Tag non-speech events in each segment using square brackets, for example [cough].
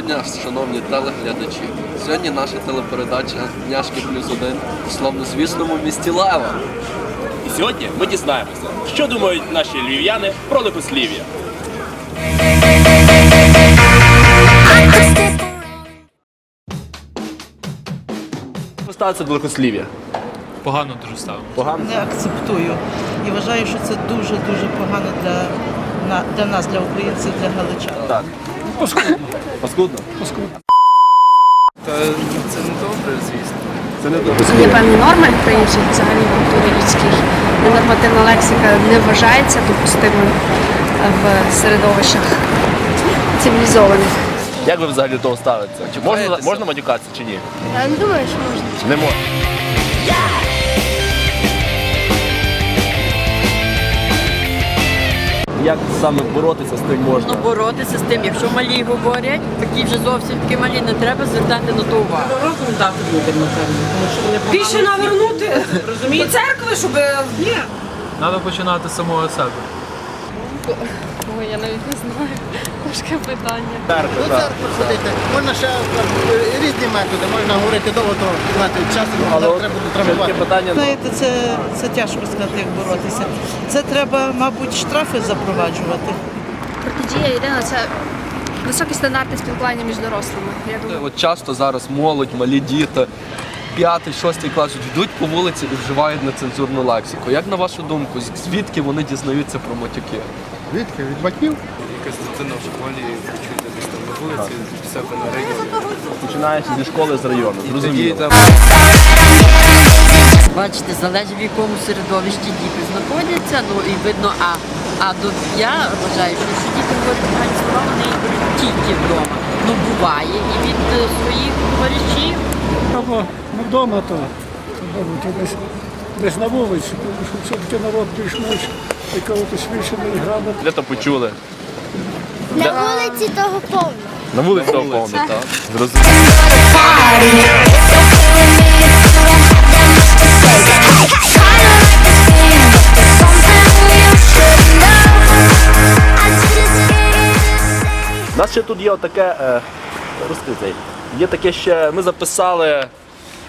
Доброго дня, шановні телеглядачі. Сьогодні наша телепередача Няшки плюс один в славнозвісному місті Лева. І сьогодні ми дізнаємося, що думають наші львів'яни про липослів'я. Поставиться до лихослів'я. Погано дуже стало. Погано. не акцептую. І вважаю, що це дуже-дуже погано для, для нас, для українців, для галичан. Так. Паскудно. Та це не добре, звісно. Це не добре. Є певні норми при іншій взагалі культурі людській, де нормативна лексика не вважається допустимою в середовищах цивілізованих. Як ви взагалі до того ставитеся? Чи можна, можна матюкатися чи ні? Я не думаю, що можна. Не можна. Як саме боротися з тим можна? Ну, боротися з тим, якщо малі говорять, такі вже зовсім такі малі, не треба звертати на то увагу. Розум дати людям, напевно, тому що вони Більше навернути і церкви, щоб ні. Треба починати з самого себе. Ой, я навіть не знаю. Важке питання. Церкви, так. Ходити. Можна ще е, різні методи, можна говорити довго, то знати часу, Але але треба травмувати. питання. Знаєте, це, це тяжко сказати, як боротися. Це треба, мабуть, штрафи запроваджувати. Протидія єдина це високі стандарти спілкування між дорослими. Я думаю. От часто зараз молодь, малі діти, п'ятий, шостий клас йдуть по вулиці і вживають нецензурну лексику. Як на вашу думку, звідки вони дізнаються про матюки? Звідки? Від батьків? якась дитина в школі на вулиці, в себе на районі. Починаючи зі школи з району. Зрозуміло. Бачите, залежить в якому середовищі діти знаходяться. Ну і видно, а, а до я вважаю, що якщо діти говорять погані слова, вони їх говорять тільки вдома. Ну буває і від е, своїх товаришів. Або ну, вдома, то десь, десь на вулиці, тому що все-таки народ більш-менш якогось вивчений грамотний. Де то почули? На вулиці того повно. На вулиці повно. так. Зрозуміло. У нас ще тут є отаке. Е, цей. Є таке ще. Ми записали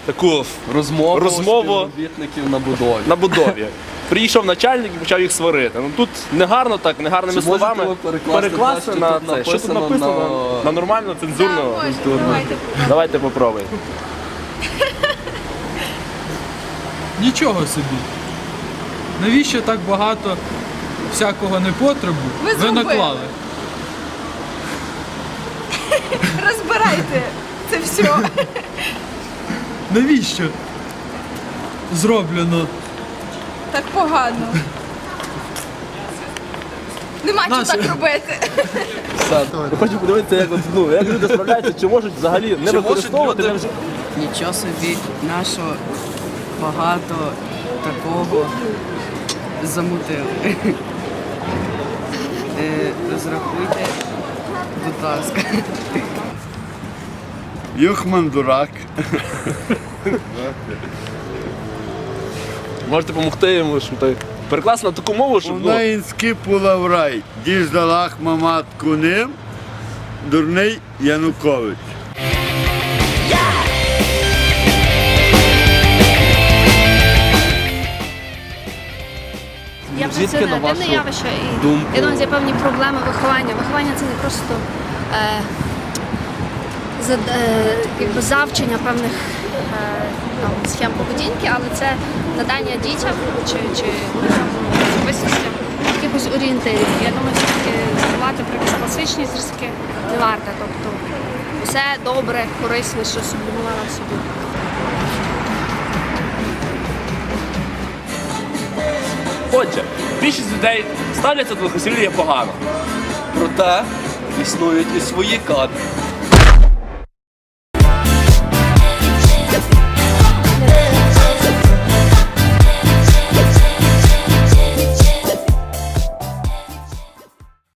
таку Розмову, Розмову. співробітників на будові. на будові. Прийшов начальник і почав їх сварити. Ну тут негарно так, негарними Чи можете словами. ви перекласти те, що на тут це. Що тут написано написано на- на, нормально, цензурно. Давайте попробуємо. [laughs] Нічого собі. Навіщо так багато всякого непотребу ви, наклали? [laughs] розбирайте це все. Навіщо? Зроблено. Так погано. Нема чого так робити. Я хочу подивитися, як, от, ну, як люди справляються, чи можуть взагалі не Чи використовувати. люди- не Нічого собі, нашого багато такого замутили. Е, Розрахуйте, будь ласка. Юхман дурак. Можете допомогти йому, щоб той перекласти на таку мову, щоб ну, Унаїнський пулаврай. Діждалах мамат куним, дурний Янукович. Я Звідки, це на вашу явище і думку? я думаю, є певні проблеми виховання. Виховання це не просто е, за, е, якби завчення певних там, схем поведінки, але це надання дітям чи, чи особистостям якихось орієнтирів. Я думаю, що таки забувати про якісь класичні зразки не варто. Тобто все добре, корисне, що сублімувала в собі. Отже, більшість людей ставляться до лихослів'я погано. Проте існують і свої кадри.